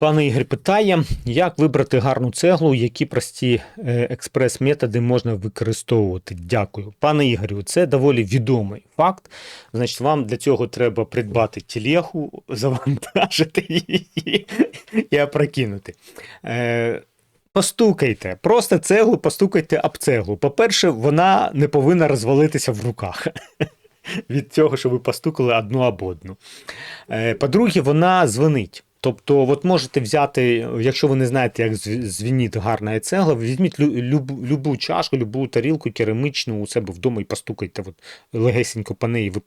Пане Ігор питає, як вибрати гарну цеглу, які прості е, експрес-методи можна використовувати. Дякую. Пане Ігорю, це доволі відомий факт. Значить, вам для цього треба придбати тілеху, завантажити її і опрокинути. Е, Постукайте, просто цеглу постукайте об цеглу. По-перше, вона не повинна розвалитися в руках. Від цього, що ви постукали одну об одну. Е, По-друге, вона дзвонить. Тобто, от можете взяти, якщо ви не знаєте, як зв- гарна цегла, візьміть лю- любу, любу чашку, любу тарілку керамичну у себе вдома і постукайте от, легесенько по неї. Ви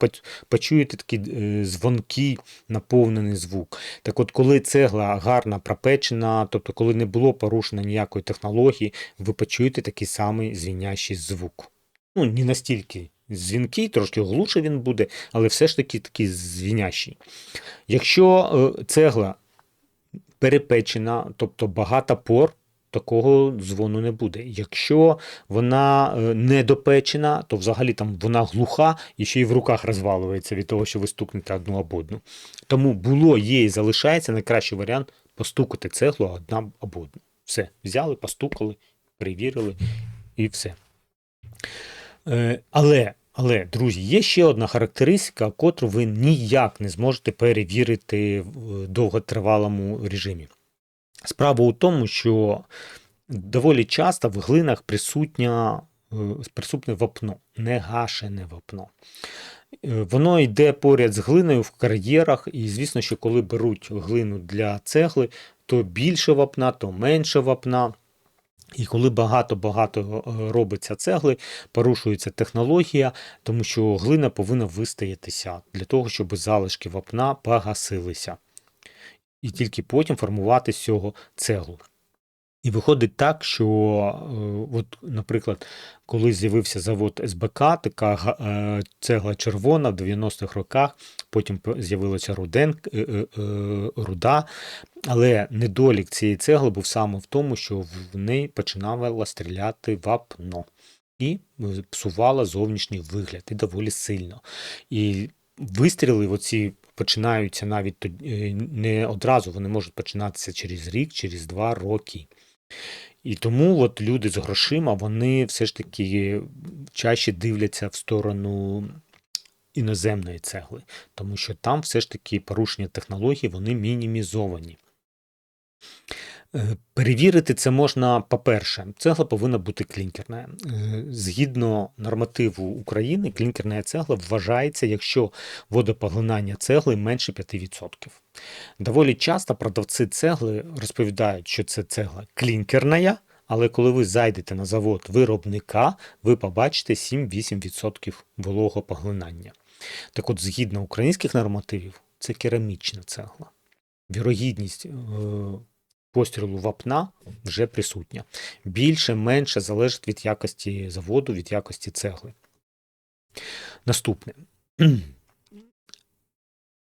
почуєте такий е, дзвонкий наповнений звук. Так от, коли цегла гарна пропечена, тобто, коли не було порушено ніякої технології, ви почуєте такий самий звінящий звук. Ну, не настільки дзвінкий, трошки глуше він буде, але все ж таки такий звінящий. Якщо е, цегла перепечена, тобто багато пор, такого дзвону не буде. Якщо вона е, недопечена, то взагалі там вона глуха і ще й в руках розвалюється від того, що ви стукнете одну об одну. Тому було, є і залишається найкращий варіант постукати цеглу одна об одну. Все, взяли, постукали, перевірили і все. Е, Але, але, друзі, є ще одна характеристика, котру ви ніяк не зможете перевірити в довготривалому режимі. Справа у тому, що доволі часто в глинах присутня, е, присутнє вапно, негашене вапно. Е, Воно йде поряд з глиною в кар'єрах, і звісно, що коли беруть глину для цегли, то більше вапна, то менше вапна. І коли багато-багато е, робиться цегли, порушується технологія, тому що глина повинна вистоятися для того, щоб залишки вапна погасилися. І тільки потім формувати з цього цеглу. І виходить так, що, е, от, наприклад, коли з'явився завод СБК, така е, цегла червона в 90-х роках, потім з'явилася руден, е, руда. Але недолік цієї цегли був саме в тому, що в неї починало стріляти вапно і псувала зовнішній вигляд і доволі сильно. І вистріли оці починаються навіть не одразу, вони можуть починатися через рік, через два роки. І тому от люди з грошима, вони все ж таки чаще дивляться в сторону іноземної цегли, тому що там все ж таки порушення технологій, вони мінімізовані. Е, Перевірити це можна, по-перше, цегла повинна бути клінкерна. Е, Згідно нормативу України, клінкерна цегла вважається, якщо водопоглинання цегли менше 5%. Доволі часто продавці цегли розповідають, що це цегла клінкерна, але коли ви зайдете на завод виробника, ви побачите 7-8% вологопоглинання. Так от, згідно українських нормативів, це керамічна цегла. Вірогідність е, пострілу вапна вже присутня. Більше, менше залежить від якості заводу, від якості цегли. Наступне.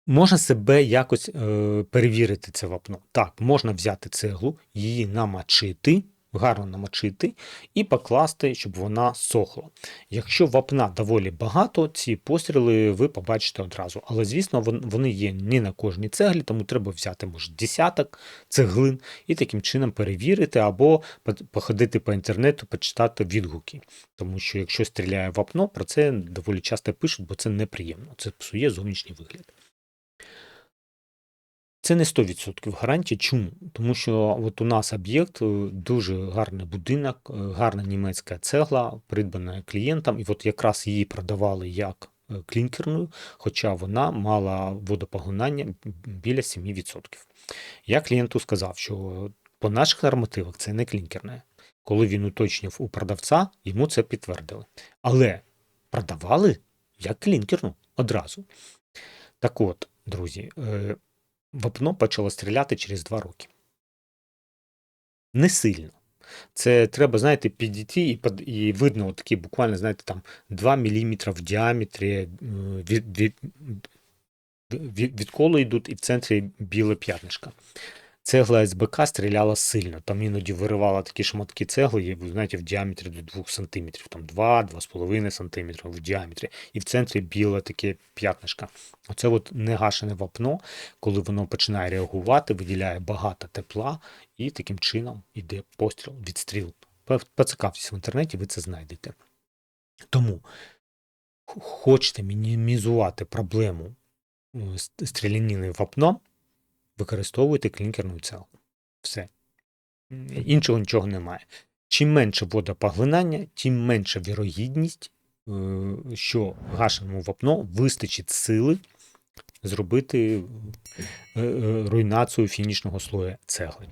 Можна себе якось е, перевірити це вапно. Так, можна взяти цеглу, її намочити, гарно намочити і покласти, щоб вона сохла. Якщо вапна доволі багато, ці постріли ви побачите одразу. Але, звісно, вони є не на кожній цеглі, тому треба взяти, може, десяток цеглин і таким чином перевірити, або походити по інтернету, почитати відгуки. Тому що якщо стріляє вапно, про це доволі часто пишуть, бо це неприємно. Це псує зовнішній вигляд. Це не 100% гарантія. Чому? Тому що от у нас об'єкт, е, дуже гарний будинок, е, гарна німецька цегла, придбана клієнтам, і от якраз її продавали як е, клінкерну, хоча вона мала водопоглинання біля 7%. Я клієнту сказав, що по наших нормативах це не клінкерне. Коли він уточнив у продавця, йому це підтвердили. Але продавали як клінкерну одразу. Так от, друзі, вапно почало стріляти через 2 роки. Не сильно. Це треба, знаєте, підійти і, під... і видно такі буквально, знаєте, там 2 мм в діаметрі е, від, від, від, відколи йдуть, і в центрі біле п'ятнишко. Цегла СБК стріляла сильно. Там іноді виривала такі шматки цегли, знаєте, в діаметрі до 2 см, там 2-2,5 см в діаметрі. І в центрі біле таке п'ятнишко. Оце от негашене вапно, коли воно починає реагувати, виділяє багато тепла, і таким чином йде постріл, відстріл. По- Поцікавтесь в інтернеті, ви це знайдете. Тому хочете мінімізувати проблему е, стрілянини вапном, використовуйте клінкерну цеглу. Все. Іншого нічого немає. Чим менше водопоглинання, тим менша вірогідність, е, що гашеному вапно вистачить сили зробити е, е, руйнацію фінішного слоя цегли.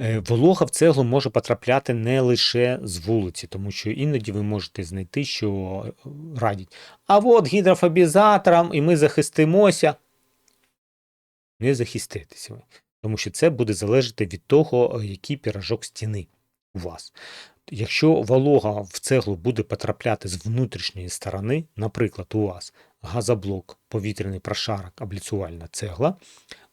Е, Волога в цеглу може потрапляти не лише з вулиці, тому що іноді ви можете знайти, що е, радять. А от гідрофобізатором, і ми захистимося. Не захиститеся ви, тому що це буде залежати від того, е, який піражок стіни у вас. Якщо волога в цеглу буде потрапляти з внутрішньої сторони, наприклад, у вас газоблок, повітряний прошарок, обліцювальна цегла,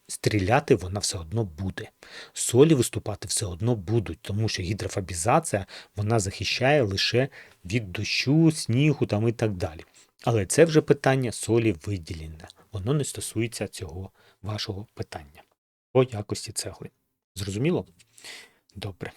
стріляти вона все одно буде. Солі виступати все одно будуть, тому що гідрофобізація вона захищає лише від дощу, снігу там і так далі. Але це вже питання солі виділення. Воно не стосується цього вашого питання по якості цегли. Зрозуміло? Добре.